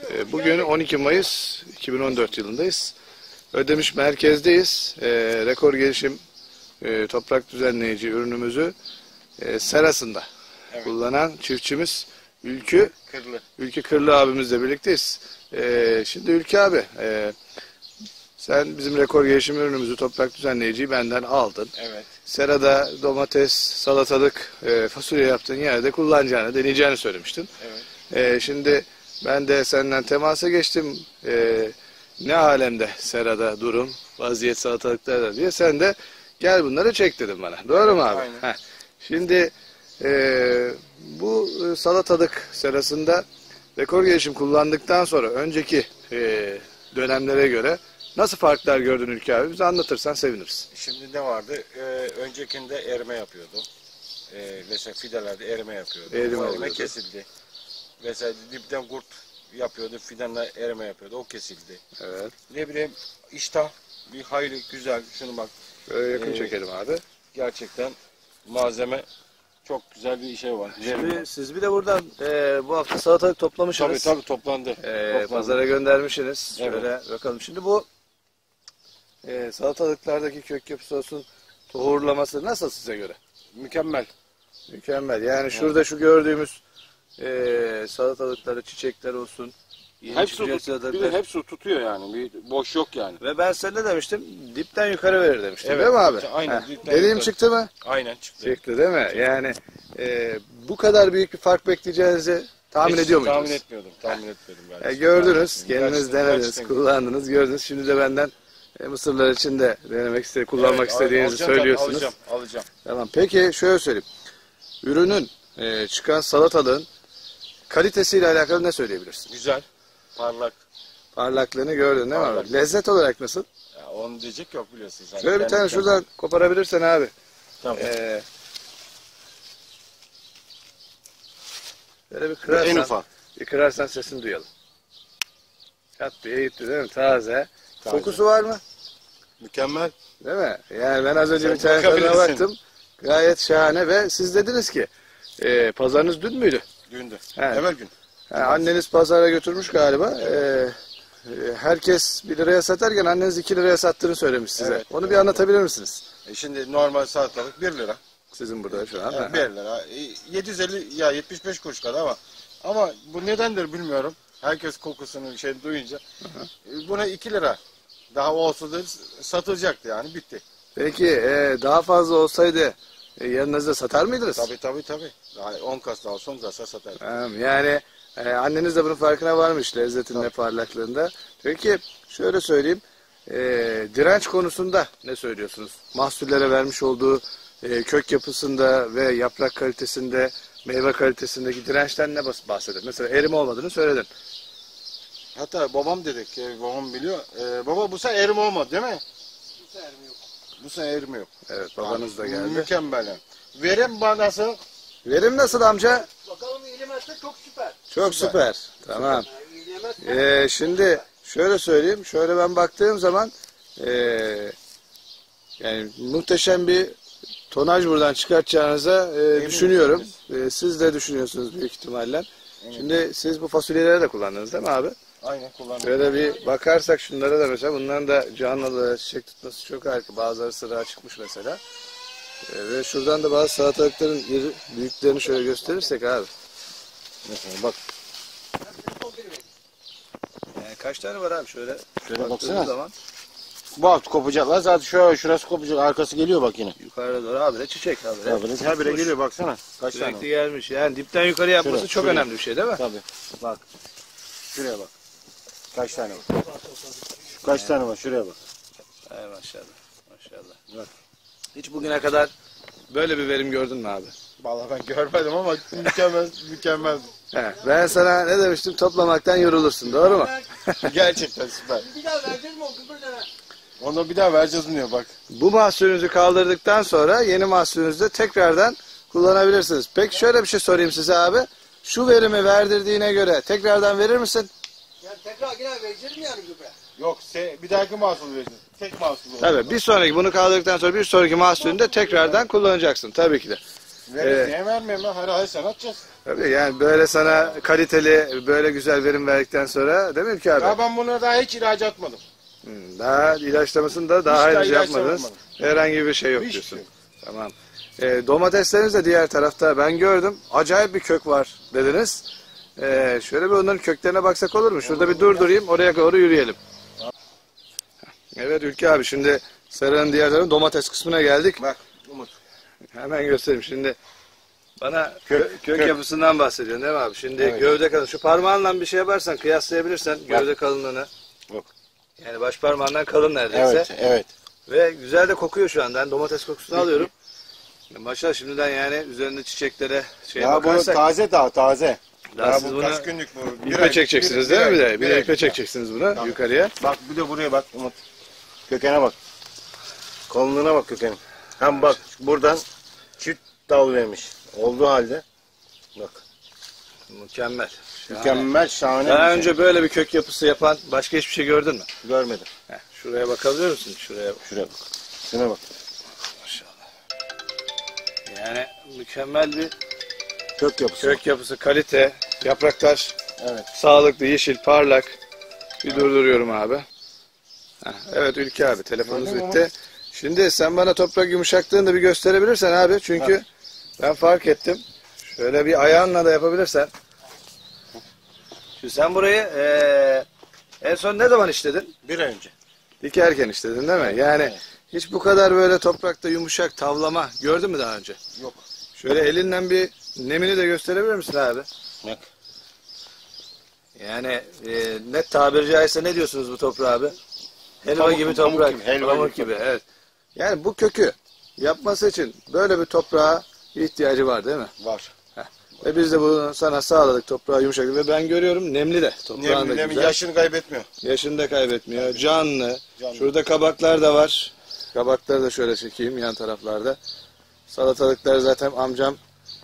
Ee, Bugün 12 Mayıs 2014 yılındayız. Ödemiş merkezdeyiz. Ee, rekor gelişim e, toprak düzenleyici ürünümüzü e, serasında Evet. kullanan çiftçimiz Ülkü Kırlı. Ülkü Kırlı abimizle birlikteyiz. Ee, şimdi Ülkü abi e, sen bizim rekor gelişim ürünümüzü toprak düzenleyiciyi benden aldın. Evet. Serada domates, salatalık, e, fasulye yaptığın yerde kullanacağını, deneyeceğini söylemiştin. Evet. E, şimdi ben de senden temasa geçtim. E, ne alemde serada durum, vaziyet salatalıklarda diye. Sen de gel bunları çek dedin bana. Doğru mu abi? aynen. Heh. Şimdi e, bu e, salatalık serasında rekor gelişim kullandıktan sonra önceki e, dönemlere göre nasıl farklar gördün Ülke abi? Bize anlatırsan seviniriz. Şimdi ne vardı? Ee, öncekinde erime yapıyordu. Ee, mesela fidelerde erime yapıyordu. Erime erime kesildi. Mesela dipten kurt yapıyordu. Fidanla erime yapıyordu. O kesildi. Evet. Ne bileyim iştah bir hayli güzel. Şunu bak. Böyle yakın Ee, çekelim abi. Gerçekten malzeme çok güzel bir şey var. Şimdi siz bir de buradan e, bu hafta salatalık Tabii toplamışsınız. tabii toplandı. E, Toplandı. pazara göndermişsiniz. Evet. Şöyle bakalım. Şimdi bu e, salatalıklardaki kök yapısı olsun, tohurlaması nasıl size göre? Mükemmel. Mükemmel. Yani şurada şu gördüğümüz e, salatalıkları, çiçekler olsun. Yeni Hepsi, çıkacak tut, bir de salatalıklar. hepsi tutuyor yani. Bir boş yok yani. Ve ben ne demiştim? Dipten yukarı verir demiştim Evet, değil mi abi? aynen, dipten Dediğim yukarı. çıktı mı? Aynen çıktı. Çıktı değil mi? Yani e, bu kadar büyük bir fark bekleyeceğinizi tahmin Hiç ediyor muydunuz? Tahmin etmiyordum. Tahmin etmiyordum. Ben. E, gördünüz, Gerçekten- kendiniz denediniz, gerçekten- kullandınız, gördünüz. Şimdi de benden e, mısırlar için de denemek istedi, kullanmak Evet, istediğinizi alacağım, söylüyorsunuz. Alacağım, alacağım. Tamam. Peki şöyle söyleyeyim. Ürünün e, çıkan salatalığın kalitesiyle alakalı ne söyleyebilirsin? Güzel, parlak. Parlaklığını gördün değil mi Parlak. abi? Lezzet olarak nasıl? Ya onu diyecek yok biliyorsun sen. Şöyle bir Kendi tane kendine- şuradan koparabilirsen abi. Tamam. E, şöyle bir Bu kırarsan, en ufak. bir kırarsan sesini duyalım. Kat diye gitti değil mi? Taze. Taze. Kokusu var mı? Mükemmel. Değil mi? Yani ben az önce Sen bir tane tadına bakabilirsin. baktım. Gayet şahane ve siz dediniz ki e, pazarınız dün müydü? Dündü. Evet. Evvel gün. Ha, anneniz pazara götürmüş galiba. E, e, herkes 1 liraya satarken anneniz 2 liraya sattığını söylemiş size. Evet, Onu bir evet. anlatabilir misiniz? E şimdi normal salatalık 1 lira. Sizin burada şu an. Yani ha. 1 lira. E, 750 ya 75 kuruş kadar ama ama bu nedendir bilmiyorum. Herkes kokusunu şey duyunca. E, buna 2 lira. Daha olsa da satılacaktı yani bitti. Peki e, daha fazla olsaydı e, yanınızda satar mıydınız? Tabii tabii tabii. Daha 10 kas daha olsa 10 kasa satar. Tamam, yani e, anneniz de bunun farkına varmış lezzetinde, parlaklığında. Peki şöyle söyleyeyim. E, direnç konusunda ne söylüyorsunuz? Mahsullere vermiş olduğu e, kök yapısında ve yaprak kalitesinde, meyve kalitesindeki dirençten ne bahseder? Mesela erim olmadığını söyledin. Hatta babam dedik, e, babam biliyor. E, baba bu sene erim olmadı değil mi? Bu sene erim yok. Bu sene erim yok. Evet babanız da geldi. Mükemmel. yani. Verim banası Verim nasıl amca? Bakalım iyilemezse çok süper. Çok süper. Tamam. Yani Ee, şimdi şöyle söyleyeyim. Şöyle ben baktığım zaman ee, yani muhteşem bir tonaj buradan çıkartacağınıza ee, düşünüyorum. Ee, siz de düşünüyorsunuz büyük ihtimalle. Şimdi siz bu fasulyeleri de kullandınız değil mi abi? Aynen kullanıyorum. Şöyle bir bakarsak şunlara da mesela bunların da canlılığı, çiçek tutması çok harika. Bazıları sıra çıkmış mesela. Ee, ve şuradan da bazı salatalıkların iri, büyüklerini şöyle gösterirsek abi. Mesela bak Yani kaç tane var abi şöyle? Şöyle baksana. Zaman. bu alt kopacaklar zaten şöyle şurası kopacak arkası geliyor bak yine. Yukarıda doğru abi de çiçek abi. Tabii her bire geliyor baksana. Kaç tane Sürekli gelmiş. Yani dipten yukarı yapması Şuraya, çok şuraya. önemli bir şey değil mi? Tabii. Bak. Şuraya bak. Kaç tane var? Kaç tane var? Şuraya bak. Ay maşallah. Maşallah. Bak. Hiç bugüne kadar böyle bir verim gördün mü abi? Vallahi ben görmedim ama mükemmel mükemmel. He, ben sana ne demiştim? Toplamaktan yorulursun. Doğru mu? Gerçekten süper. bir daha vereceğiz mi o tane? Onu bir daha vereceğiz mi diyor bak. Bu mahsulünüzü kaldırdıktan sonra yeni mahsulünüzü de tekrardan kullanabilirsiniz. Peki şöyle bir şey sorayım size abi. Şu verimi verdirdiğine göre tekrardan verir misin? Yani tekrar yine vereceğiz mi yani gübre? Yok se- bir dahaki mahsul vereceğiz. Tek mahsul olacak. Tabii bir sonraki bunu kaldırdıktan sonra bir sonraki mahsulünü de tekrardan kullanacaksın tabii ki de. Veririz niye vermeyeyim ben? Her ay sen atacağız. Tabii yani böyle sana kaliteli, böyle güzel verim verdikten sonra değil mi Ülke abi? Ya ben buna daha hiç ilaç atmadım. Hmm, Daha ilaçlamasını da daha Hiç daha henüz ilaç yapmadınız. yapmadım. Herhangi bir şey yok Hiç diyorsun. yok. Tamam. E, domatesleriniz de diğer tarafta ben gördüm. Acayip bir kök var dediniz. E, şöyle bir onların köklerine baksak olur mu? Şurada bir durdurayım oraya doğru yürüyelim. Evet Ülke abi şimdi sarının diğer tarafı domates kısmına geldik. Bak Umut. Hemen göstereyim şimdi. Bana Kök, kök, kök yapısından bahsediyorsun değil mi abi? Şimdi Evet. gövde kalın. Şu parmağınla bir şey yaparsan kıyaslayabilirsen gövde kalınlığını. Yok. Yani baş parmağından kalın neredeyse. Evet, evet. Ve güzel de kokuyor şu anda. Ben domates kokusunu alıyorum. Maşallah şimdiden yani üzerinde çiçeklere şey ya bu bakarsak. taze daha taze. Daha siz bu bunu kaç günlük bu? Bir ipe ay- çekeceksiniz bir- değil mi bir bir de? ay- Bir de ay. ipe çekeceksiniz buna Tamam. yukarıya. Bak bir de buraya bak Umut. Kökene bak. Kalınlığına bak kökenin. Hem bak buradan çift dal vermiş. Olduğu halde. Bak. Mükemmel. Mükemmel şahane. Daha bir şey. önce böyle bir kök yapısı yapan başka hiçbir şey gördün mü? görmedim. Heh, şuraya bakabiliyor musun? Şuraya Şuraya bak. Şuna bak. Maşallah. Yani mükemmel bir Kök yapısı. kök yapısı, kalite, yapraklar Evet. sağlıklı, yeşil, parlak. Bir durduruyorum abi. Heh, evet Ülke abi mü bitti. Şimdi sen bana toprak yumuşaklığını da bir gösterebilirsen abi. Çünkü ben fark ettim. Şöyle bir ayağınla da yapabilirsen. Şimdi sen burayı eee, en son ne zaman işledin? Bir ay önce. Dikerken işledin değil mi? Yani evet. hiç bu kadar böyle toprakta yumuşak tavlama gördün mü daha önce? Yok. Şöyle elinden bir nemini de gösterebilir misin abi? Bak. Yani e, net tabiri caizse ne diyorsunuz bu toprağa abi? Helva Pamuk- gibi pamuk toprak. gibi, helva pamuk gibi gibi, evet. Yani bu kökü yapması için böyle bir toprağa ihtiyacı var değil mi? Var. Ve biz de bunu sana sağladık toprağı yumuşak ve ben görüyorum nemli de. Toprağın da Nem, nem, güzel. yaşını kaybetmiyor. Yaşını da kaybetmiyor. Canlı. Canlı. Şurada kabaklar da var. Kabakları da şöyle çekeyim yan taraflarda. Salatalıklar zaten amcam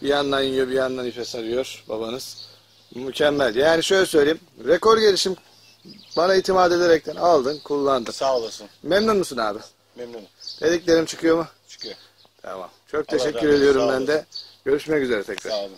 bir yandan yiyor bir yandan ipe sarıyor babanız. Mükemmel. Yani şöyle söyleyeyim. Rekor gelişim bana itimat ederekten aldın, kullandın. Sağ olasın. Memnun musun abi? Memnunum. Dediklerim çıkıyor mu? Çıkıyor. Tamam. Çok Allah teşekkür ediyorum ben de. Görüşmek üzere tekrar. Sağ olun.